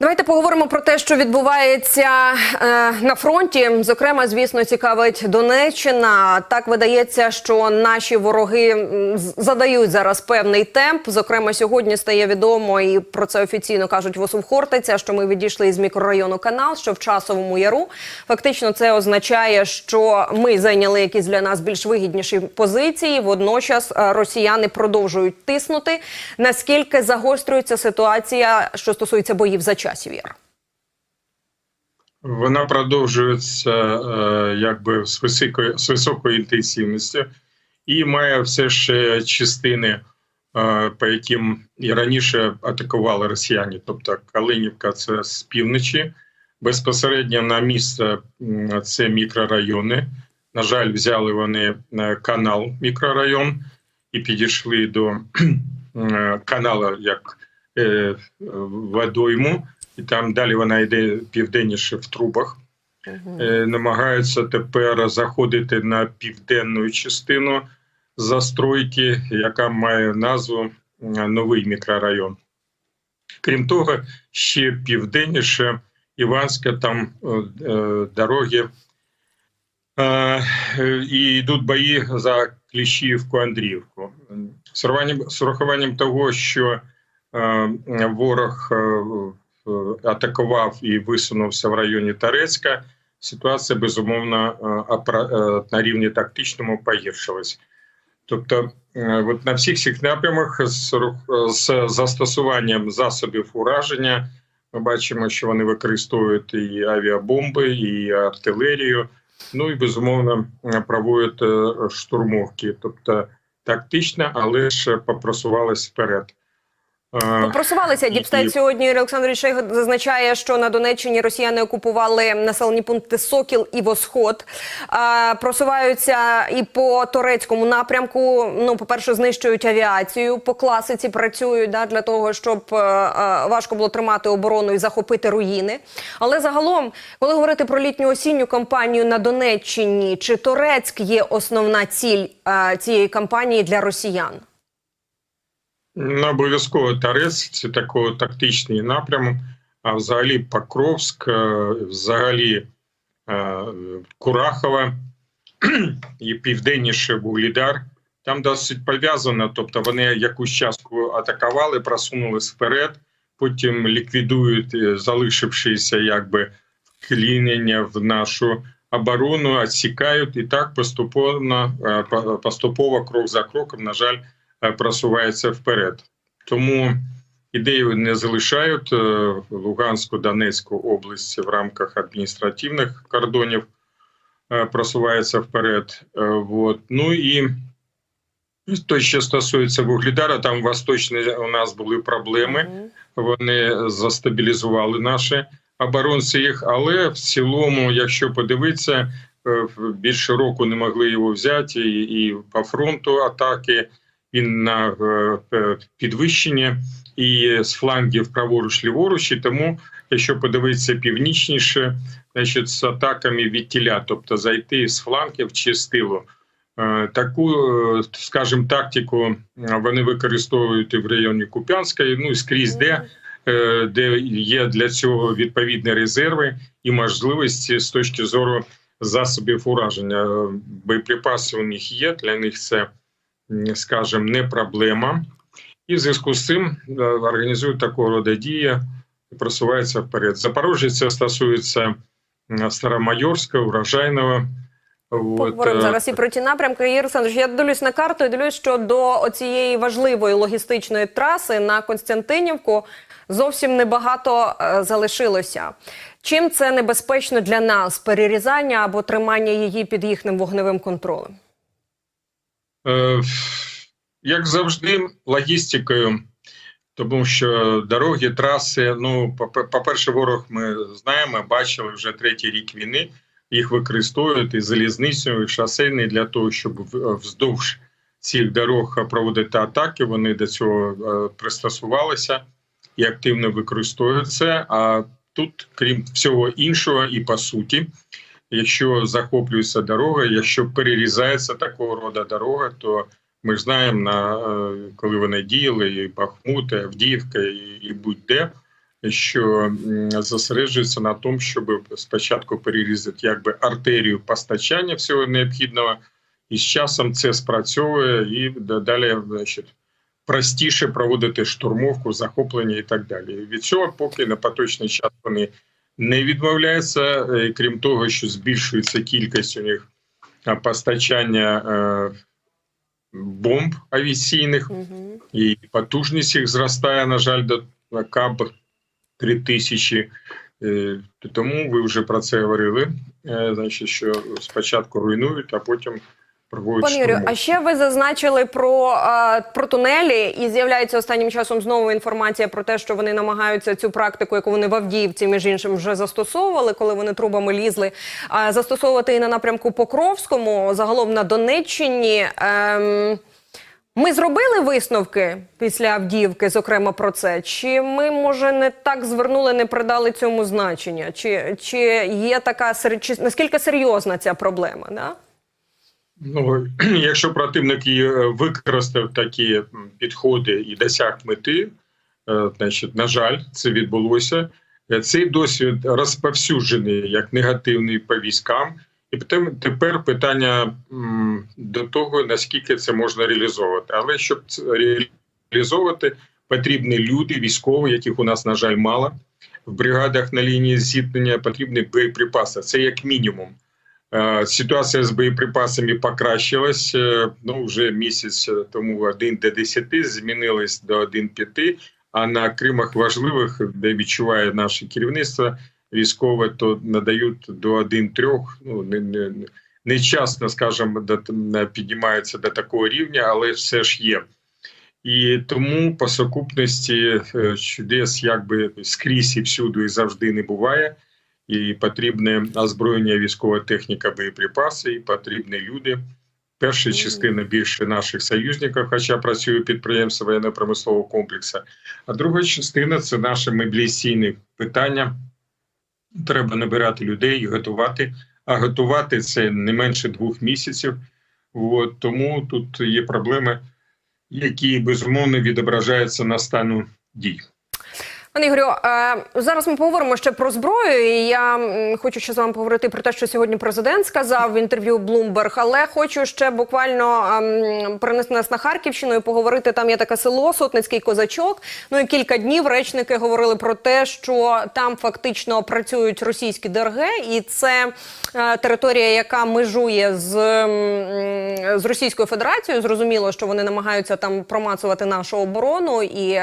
Давайте поговоримо про те, що відбувається е, на фронті. Зокрема, звісно, цікавить Донеччина. Так видається, що наші вороги задають зараз певний темп. Зокрема, сьогодні стає відомо, і про це офіційно кажуть в Осухортиця, що ми відійшли із мікрорайону канал, що в часовому яру. Фактично, це означає, що ми зайняли якісь для нас більш вигідніші позиції. Водночас е, росіяни продовжують тиснути. Наскільки загострюється ситуація, що стосується боїв за часів яр? Вона продовжується е, якби з високою, з високою інтенсивністю і має все ще частини, е, по яким і раніше атакували росіяни. Тобто Калинівка це з півночі, безпосередньо на місце це мікрорайони. На жаль, взяли вони е, канал мікрорайон і підійшли до каналу як водойму і там далі вона йде південніше в трубах. Е, намагаються тепер заходити на південну частину застройки, яка має назву е, Новий мікрорайон. Крім того, ще південніше Іванська, там е, е, дороги. Е, і йдуть бої за Кліщівку, Андріївку. З урахуванням- того, що е, ворог атакував і висунувся в районі Тарецька, ситуація безумовно е, е, на рівні тактичному погіршилась. Тобто, е, от на всіх цих напрямах з, застосуванням засобів ураження ми бачимо, що вони використовують і авіабомби, і артилерію. Ну і безумовно е, проводять е, штурмовки, тобто тактично, але ж попросувались вперед. Е, Просувалися і- сьогодні. Юрій Олександрович Шейго зазначає, що на Донеччині росіяни окупували населені пункти Сокіл і Восход. Просуваються і по турецькому напрямку. Ну, по перше, знищують авіацію. По класиці працюють да, для того, щоб е, е, важко було тримати оборону і захопити руїни. Але загалом, коли говорити про літню осінню кампанію на Донеччині, чи Торецьк є основна ціль е, цієї кампанії для росіян? Ну, обов'язково Тарець це такий тактичний напрямок. А взагалі Покровськ, е, взагалі е, Курахова і південніше Вуглідар. Там досить пов'язано, тобто вони якусь частку атакували, просунулись вперед, потім ліквідують, е, залишившися якби вклінення в нашу оборону, відсікають і так поступово, поступово крок за кроком, на жаль, просувається вперед. Тому ідею не залишають е, Луганську, Донецьку області в рамках адміністративних кордонів е, просувається вперед. Е, Вот. Ну і то, що стосується Вугледара, там восточні у нас були проблеми. Вони застабілізували наші оборонці їх, але в цілому, якщо подивитися, е, більше року не могли його взяти, і, і по фронту атаки він на е, е, і з флангів праворуч ліворуч. І тому, якщо подивитися північніше, значить з атаками від тіля, тобто зайти з флангів чи з тилу. Е, Таку, скажімо, тактику вони використовують і в районі Куп'янської, ну і скрізь де, де є для цього відповідні резерви і можливості з точки зору засобів ураження. Боєприпаси у них є, для них це, скажімо, не проблема. І в зв'язку з цим е, організують такого роду дії і просуваються вперед. Запорожжя це стосується Старомайорська, Урожайного. Поговоримо е, зараз і про ті напрямки. Ігор Олександрович, я дивлюсь на карту і дивлюсь, що до оцієї важливої логістичної траси на Константинівку зовсім небагато е, залишилося. Чим це небезпечно для нас? Перерізання або тримання її під їхнім вогневим контролем? Е, Як завжди, логістикою, тому що дороги, траси. Ну, по- по-перше, ворог ми знаємо, бачили вже третій рік війни. Їх використовують і залізницю, і шосейний для того, щоб вздовж цих дорог проводити атаки. Вони до цього е, пристосувалися і активно використовують це. А тут, крім всього іншого, і по суті, якщо захоплюється дорога, якщо перерізається такого роду дорога, то Ми ж знаємо, на, е, коли вони діяли, і Бахмут, і Авдіївка, і, і будь-де, що зосереджується на тому, щоб спочатку перерізати якби артерію постачання всього необхідного, і з часом це спрацьовує, і далі значить, простіше проводити штурмовку, захоплення і так далі. Від цього, поки на поточний час вони не відмовляються, е, крім того, що збільшується кількість у них постачання е, бомб авіаційних, Угу. і потужність їх зростає, на жаль, до КАБ 3000. Е, Тому ви вже про це говорили. е, Значить, що спочатку руйнують, а потім Пане Юрію, а ще ви зазначили про, про тунелі, і з'являється останнім часом знову інформація про те, що вони намагаються цю практику, яку вони в Авдіївці, між іншим, вже застосовували, коли вони трубами лізли, застосовувати і на напрямку Покровському, загалом на Донеччині. Ем, ми зробили висновки після Авдіївки, зокрема про це. Чи ми, може, не так звернули, не придали цьому значення? Чи, чи є така наскільки серйозна ця проблема? Да? Ну, якщо противник і е, використав такі підходи і досяг мети, е, значить, на жаль, це відбулося. Е, Цей досвід розповсюджений як негативний по військам. І тепер питання до того, наскільки це можна реалізовувати. Але щоб це реалізовувати, потрібні люди, військові, яких у нас, на жаль, мало. В бригадах на лінії зіткнення потрібні боєприпаси. Це як мінімум. Е, Ситуація з боєприпасами покращилась. Е, Ну вже місяць тому 1 до 10 змінилась до 1,5, А на Кримах важливих, де відчуває наше керівництво військове, то надають до 1,3. Ну не, не, не часто, скажімо, до, піднімаються до такого рівня, але все ж є. І тому по сукупності е, чудес якби скрізь і всюди і завжди не буває і потрібне озброєння, військова техніка, боєприпаси, і потрібні люди. Перша частина більше наших союзників, хоча працює підприємство воєнно-промислового комплексу. А друга частина це наше мобілізаційне питання. Треба набирати людей і готувати. А готувати це не менше двох місяців. От, тому тут є проблеми, які безумовно відображаються на стану дій. Пане Ігорю, е, зараз ми поговоримо ще про зброю. І я хочу ще з вами поговорити про те, що сьогодні президент сказав в інтерв'ю Bloomberg, але хочу ще буквально ем, перенести нас на Харківщину і поговорити. Там є таке село, Сотницький козачок. Ну і кілька днів речники говорили про те, що там фактично працюють російські ДРГ, і це е, територія, яка межує з, з Російською Федерацією. Зрозуміло, що вони намагаються там промацувати нашу оборону і.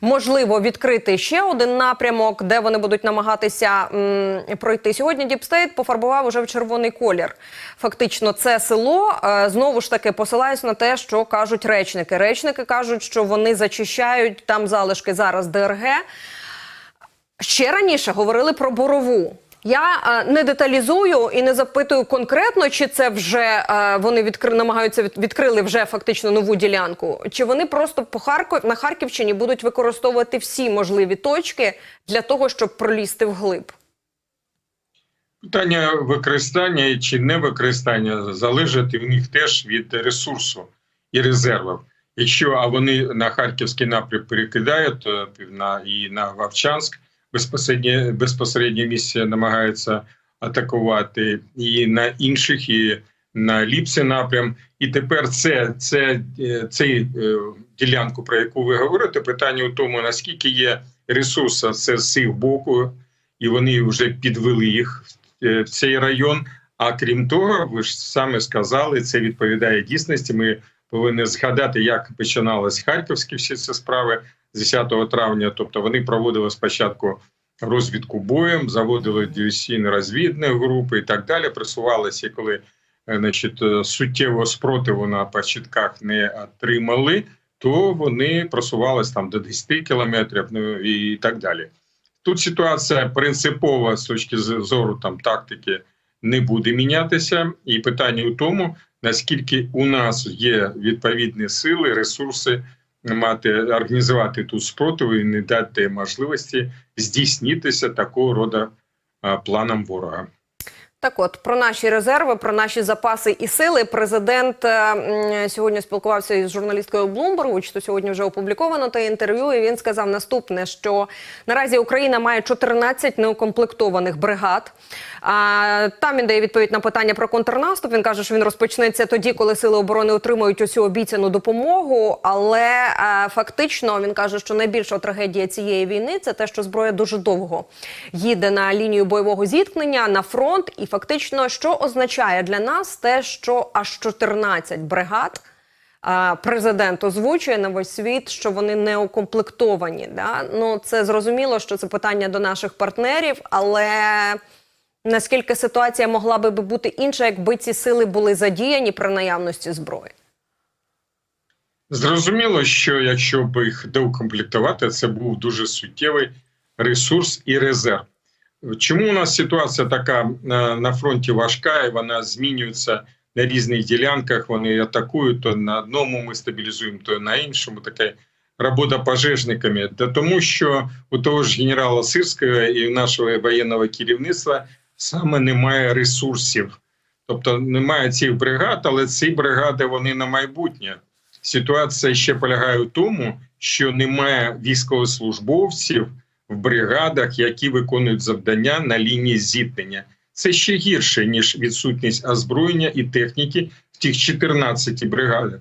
Можливо відкрити ще один напрямок, де вони будуть намагатися м, пройти. Сьогодні Діпстейт пофарбував уже в червоний колір. Фактично, це село е, знову ж таки посилаюсь на те, що кажуть речники. Речники кажуть, що вони зачищають там залишки зараз ДРГ. Ще раніше говорили про борову. Я е, не деталізую і не запитую конкретно, чи це вже е, вони відкри, намагаються від, відкрили вже фактично нову ділянку, чи вони просто по Харків на Харківщині будуть використовувати всі можливі точки для того, щоб пролізти вглиб. Питання використання чи не використання залежить в них теж від ресурсу і резервів. Якщо а вони на харківський напрям перекидають то на і на Вовчанськ безпосередньо безпосередньо місце намагаються атакувати, і на інших, і на Ліпсі напрям. І тепер це, це, е, цей е, ділянку, про яку ви говорите, питання у тому, наскільки є ресурсу це з їх боку, і вони вже підвели їх е, в цей район. А крім того, ви ж саме сказали, це відповідає дійсності. Ми повинні згадати, як починалися харківські всі ці справи з 10 травня. Тобто вони проводили спочатку розвідку боєм, заводили диверсійні розвідні групи і так далі. Присувалися, коли е, значить, е, суттєвого спротиву на початках не отримали, то вони просувалися там до 10 кілометрів, ну і так далі. Тут ситуація принципова з точки зору там тактики не буде мінятися, і питання у тому, наскільки у нас є відповідні сили, ресурси мати організувати тут спротиву і не дати можливості здійснитися такого роду планам ворога. Так, от про наші резерви, про наші запаси і сили. Президент е, сьогодні спілкувався із журналісткою Bloomberg, чи сьогодні вже опубліковано те інтерв'ю. І він сказав наступне: що наразі Україна має 14 неукомплектованих бригад. А там він дає відповідь на питання про контрнаступ. Він каже, що він розпочнеться тоді, коли сили оборони отримають усю обіцяну допомогу. Але е, фактично він каже, що найбільша трагедія цієї війни це те, що зброя дуже довго їде на лінію бойового зіткнення на фронт. І фактично, що означає для нас те, що аж 14 бригад. Президент озвучує на весь світ, що вони не укомплектовані. Да? Ну це зрозуміло, що це питання до наших партнерів, але наскільки ситуація могла би бути інша, якби ці сили були задіяні при наявності зброї? Зрозуміло, що якщо б їх доукомплектувати, це був дуже суттєвий ресурс і резерв. Чому у нас ситуація така е, на фронті важка, і вона змінюється на різних ділянках? Вони атакують то на одному ми стабілізуємо, то на іншому. Така робота пожежниками. Та тому, що у того ж генерала Сирського і нашого воєнного керівництва саме немає ресурсів. Тобто немає цих бригад, але ці бригади вони на майбутнє. Ситуація ще полягає в тому, що немає військовослужбовців в бригадах, які виконують завдання на лінії зіткнення. Це ще гірше ніж відсутність озброєння і техніки в тих 14 бригадах,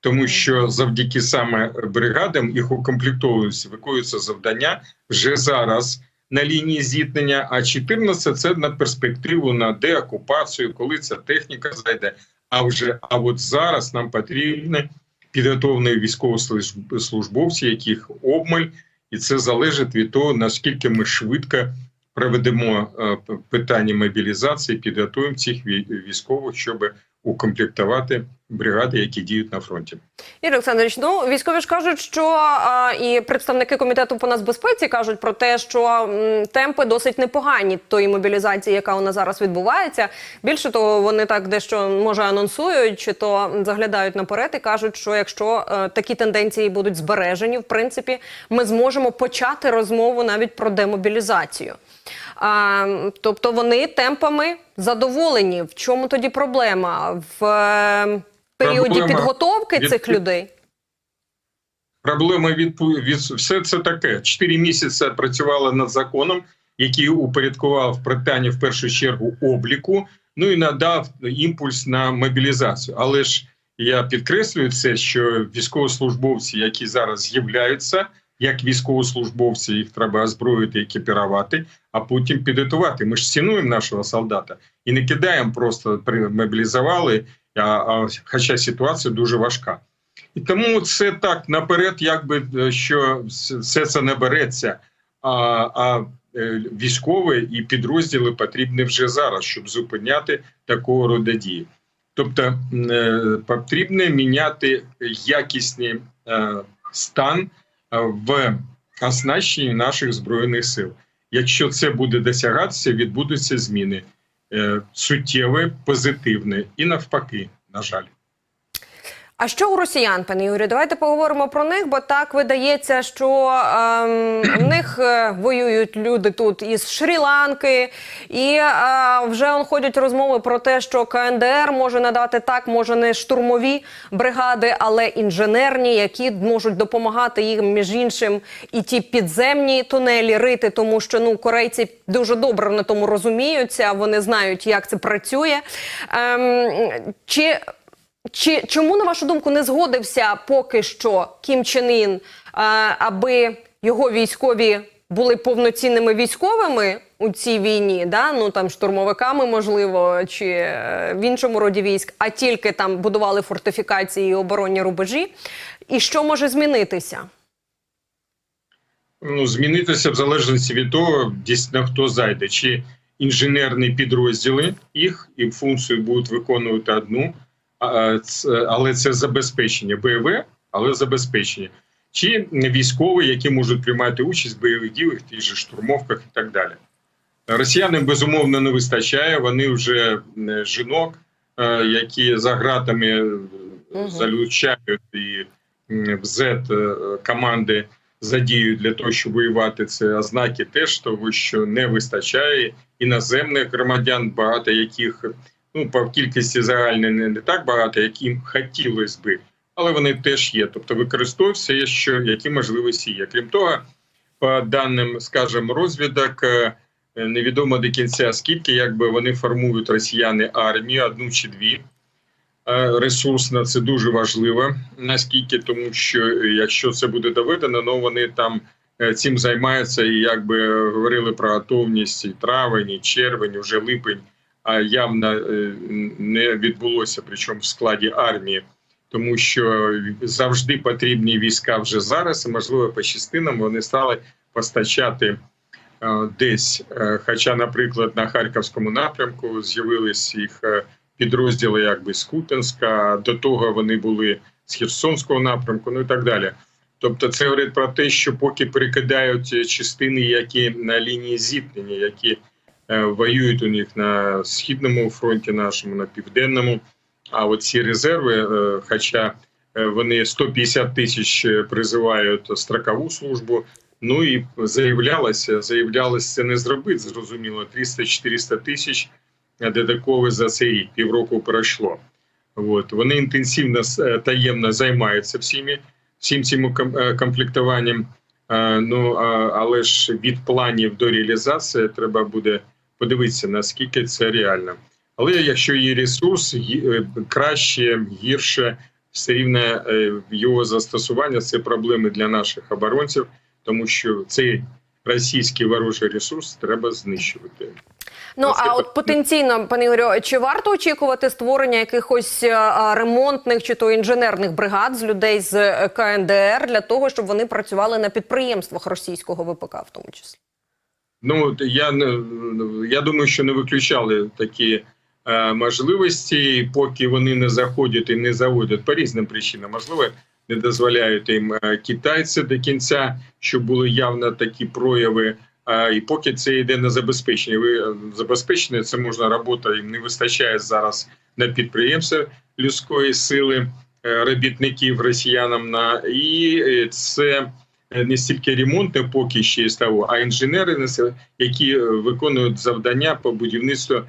тому що завдяки саме бригадам їх укомплектовуються, виконуються завдання вже зараз на лінії зіткнення. А 14 – це на перспективу на деокупацію, коли ця техніка зайде. А вже а от зараз нам потрібні підготовлені військовослужбовці, яких обмаль, і це залежить від того, наскільки ми швидко проведемо е, питання мобілізації, підготуємо цих вій- військових, щоб укомплектувати бригади, які діють на фронті. Ігор Олександрович, ну військові ж кажуть, що а, і представники комітету по нацбезпеці кажуть про те, що м, темпи досить непогані тої мобілізації, яка у нас зараз відбувається. Більше того, вони так дещо може анонсують, чи то заглядають наперед і кажуть, що якщо е, такі тенденції будуть збережені, в принципі, ми зможемо почати розмову навіть про демобілізацію. А, тобто вони темпами задоволені. В чому тоді проблема? В е, періоді Проблема підготовки від- цих людей? Проблема від, від все це таке. Чотири місяці працювали над законом, який упорядкував питання в першу чергу обліку. Ну і надав імпульс на мобілізацію. Але ж я підкреслюю це, що військовослужбовці, які зараз з'являються, як військовослужбовці, їх треба озброїти, екіпірувати, а потім підготувати. Ми ж цінуємо нашого солдата і не кидаємо просто мобілізували. А, а хоча ситуація дуже важка. І тому це так наперед, якби е, що все це не береться. А, а е, військові і підрозділи потрібні вже зараз, щоб зупиняти такого роду дії. Тобто е, потрібно міняти якісний стан в оснащенні наших збройних сил. Якщо це буде досягатися, відбудуться зміни е, суттєві, позитивні і навпаки, на жаль. А що у росіян, пане Юрію? Давайте поговоримо про них, бо так видається, що ем, в них е, воюють люди тут із Шрі-Ланки, і е, вже он ходять розмови про те, що КНДР може надати так, може не штурмові бригади, але інженерні, які можуть допомагати їм між іншим і ті підземні тунелі рити, тому що ну корейці дуже добре на тому розуміються. Вони знають, як це працює. Ем, чи чи чому на вашу думку не згодився поки що Кім Чен Ін, е, аби його військові були повноцінними військовими у цій війні, да? ну там штурмовиками, можливо, чи е, в іншому роді військ, а тільки там будували фортифікації і оборонні рубежі? І що може змінитися? ну, змінитися в залежності від того, дійсно хто зайде, чи інженерні підрозділи їх і функцію будуть виконувати одну, але це забезпечення бойове, але забезпечення, чи військові, які можуть приймати участь в бойових діях, тих же штурмовках і так далі. Росіянам безумовно не вистачає. Вони вже жінок, е, які за гратами е, залучають і Z е, команди задіють для того, щоб воювати. Це ознаки теж того, що не вистачає іноземних громадян, багато яких ну по кількості загальної не, так багато, як їм хотілося би, але вони теж є. Тобто використовуються, що які можливості є. Крім того, по даним, скажімо, розвідок. е, Невідомо до кінця скільки, якби вони формують росіяни армію, одну чи дві. Е, Ресурсно це дуже важливо. Наскільки тому, що е, якщо це буде доведено, ну вони там цим займаються, і якби говорили про готовність і травень, і червень, вже липень, а явно е, не відбулося, причому в складі армії, тому що завжди потрібні війська вже зараз, і можливо по частинам вони стали постачати е, десь. Е, Хоча, наприклад, на харківському напрямку з'явились їх підрозділи, якби з Купенська, до того вони були з Херсонського напрямку, ну і так далі. Тобто, це говорить про те, що поки перекидають частини, які на лінії зіткнення, які воюють у них на східному фронті, нашому на південному. А от ці резерви, е, хоча е, вони 150 тисяч е, призивають строкову службу. Ну і заявлялося, заявлялося це не зробити. Зрозуміло, 300-400 тисяч додатково за цей півроку пройшло. От вони інтенсивно е, таємно займаються всіми всім цим е, комплектуванням. Е, Ну але ж від планів до реалізації треба буде подивитися наскільки це реально. Але якщо є ресурс, е, краще, гірше, все рівно е, його застосування це проблеми для наших оборонців, тому що цей російський ворожий ресурс треба знищувати. Ну а от потенційно, пане Ігорю, чи варто очікувати створення якихось е, ремонтних чи то інженерних бригад з людей з КНДР для того, щоб вони працювали на підприємствах російського ВПК, в тому числі? Ну я я думаю, що не виключали такі е, можливості, поки вони не заходять і не заводять по різним причинам. Можливо, не дозволяють їм е, китайці до кінця, щоб були явно такі прояви. А, і поки це йде на забезпечення. Ви е, забезпечені, це можна робота. Їм не вистачає зараз на підприємстві людської сили е, робітників росіянам на і е, це е, не стільки ремонти, поки ще того, а інженери, які е, виконують завдання по будівництву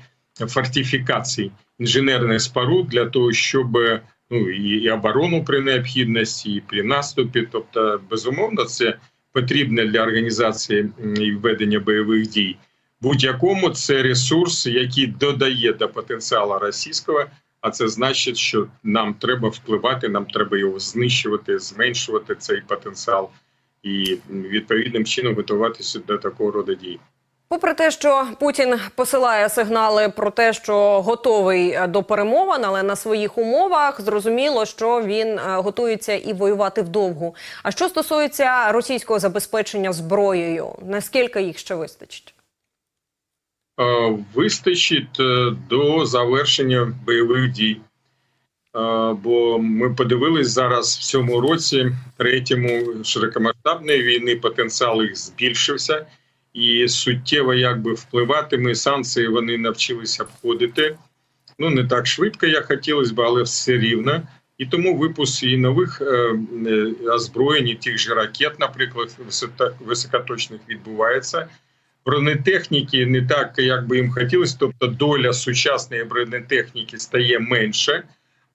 фортифікацій інженерних споруд для того, щоб е, ну і, оборону при необхідності, і при наступі. Тобто, безумовно, це потрібне для організації і ведення бойових дій. Будь-якому це ресурс, який додає до потенціалу російського. А це значить, що нам треба впливати, нам треба його знищувати, зменшувати цей потенціал і відповідним чином готуватися до такого роду дій. Попри те, що Путін посилає сигнали про те, що готовий до перемовин, але на своїх умовах зрозуміло, що він е, готується і воювати вдовгу. А що стосується російського забезпечення зброєю, наскільки їх ще вистачить? Е, вистачить е, до завершення бойових дій. Бо ми подивились зараз в цьому році, третьому широкомасштабної війни, потенціал їх збільшився і суттєво якби впливатиме. Санкції вони навчилися обходити. Ну не так швидко, як хотілося б, але все рівно. І тому випуск і нових е, е, озброєнь, і тих же ракет, наприклад, високоточних відбувається бронетехніки не так, як би їм хотілося. Тобто доля сучасної бронетехніки стає менше,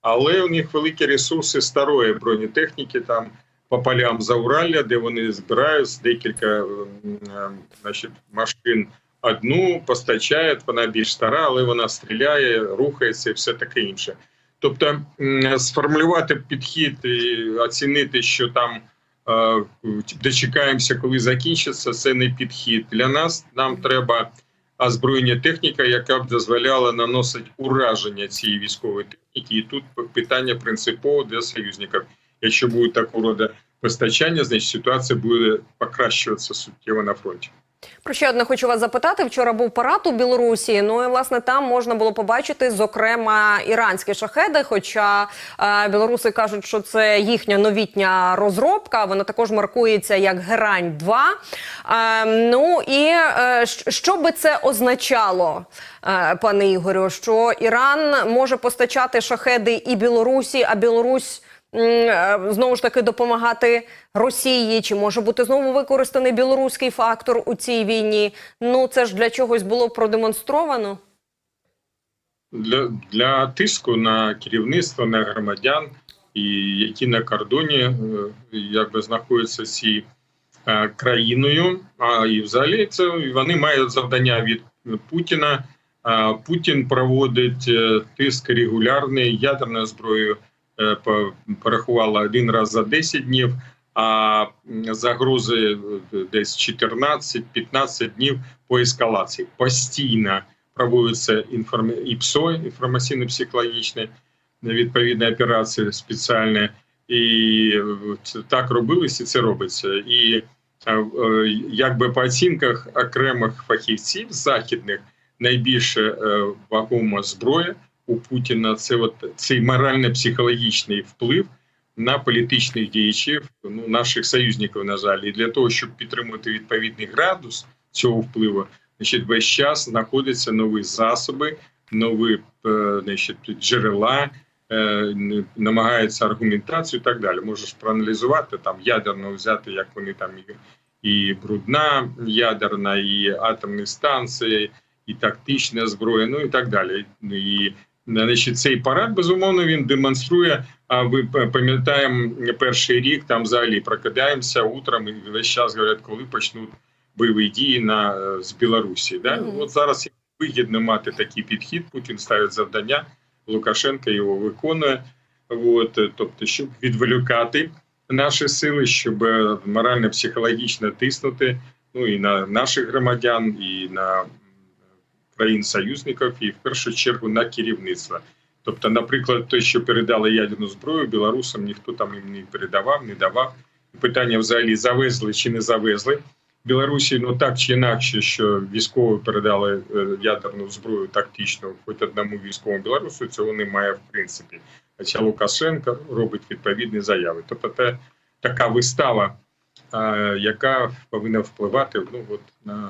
але у них великі ресурси старої бронетехніки там по полям Зауралля, де вони збирають з декілька ем, ем, значить, машин. Одну постачають, вона більш стара, але вона стріляє, рухається і все таке інше. Тобто сформулювати підхід і оцінити, що там е, дочекаємося, коли закінчиться, це не підхід. Для нас нам треба озброєння техніка, яка б дозволяла наносити ураження цієї військової техніки. І тут питання принципово для союзників. Якщо буде такого роду постачання, значить ситуація буде покращуватися суттєво на фронті. Про ще одне хочу вас запитати. Вчора був парад у Білорусі. Ну і власне там можна було побачити, зокрема, іранські шахеди. Хоча е, білоруси кажуть, що це їхня новітня розробка. Вона також маркується як Герань 2 Е, ну і е, що би це означало, е, пане Ігорю? Що Іран може постачати шахеди і Білорусі, а Білорусь знову ж таки допомагати Росії? Чи може бути знову використаний білоруський фактор у цій війні? Ну це ж для чогось було продемонстровано. для, для тиску на керівництво, на громадян, і які на кордоні е, якби знаходяться цією е, країною. А і взагалі це вони мають завдання від Путіна. Путін проводить е, тиск регулярний ядерною зброєю. Е, Порахувала один раз за 10 днів, а загрози е, десь 14-15 днів по ескалації. Постійно проводяться інформ... ІПСО, інформаційно-психологічні відповідні операції спеціальні. І е, так робилось, і це робиться. І якби по оцінках окремих фахівців західних найбільше вагома зброя у Путіна це от цей морально-психологічний вплив на політичних діячів, ну наших союзників, на жаль, і для того, щоб підтримувати відповідний градус цього впливу, значить, весь час знаходяться нові засоби, нові е, значить, джерела, е, намагаються аргументацію і так далі. Можеш проаналізувати там ядерно взяти, як вони там і, брудна ядерна, і атомні станції, і тактична зброя, ну і так далі. І значить, цей парад безумовно він демонструє. А ви пам'ятаємо перший рік там взагалі прокидаємося утром і весь час говорять, коли почнуть бойові дії на е, з Білорусі. Да? Мгм. От зараз вигідно мати такий підхід. Путін ставить завдання, Лукашенко його виконує. От, тобто, щоб відволікати наші сили, щоб е, морально-психологічно тиснути ну і на наших громадян, і на країн-союзників, і в першу чергу на керівництво. Тобто, наприклад, те, що передали ядерну зброю білорусам, ніхто там їм не передавав, не давав. Питання взагалі завезли чи не завезли. Білорусі ну так чи інакше, що військові передали е, ядерну зброю тактичну хоч одному військовому білорусу, цього немає в принципі. Хоча Лукашенко робить відповідні заяви. Тобто це така вистава, е, яка повинна впливати ну, от, на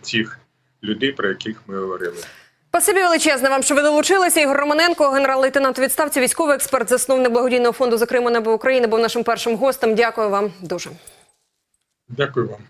цих людей, про яких ми говорили. Спасибі величезне вам, що ви долучилися. Ігор Романенко, генерал-лейтенант відставці, військовий експерт, засновник благодійного фонду «За Криму небо України, був нашим першим гостем. Дякую вам дуже. Дякую вам.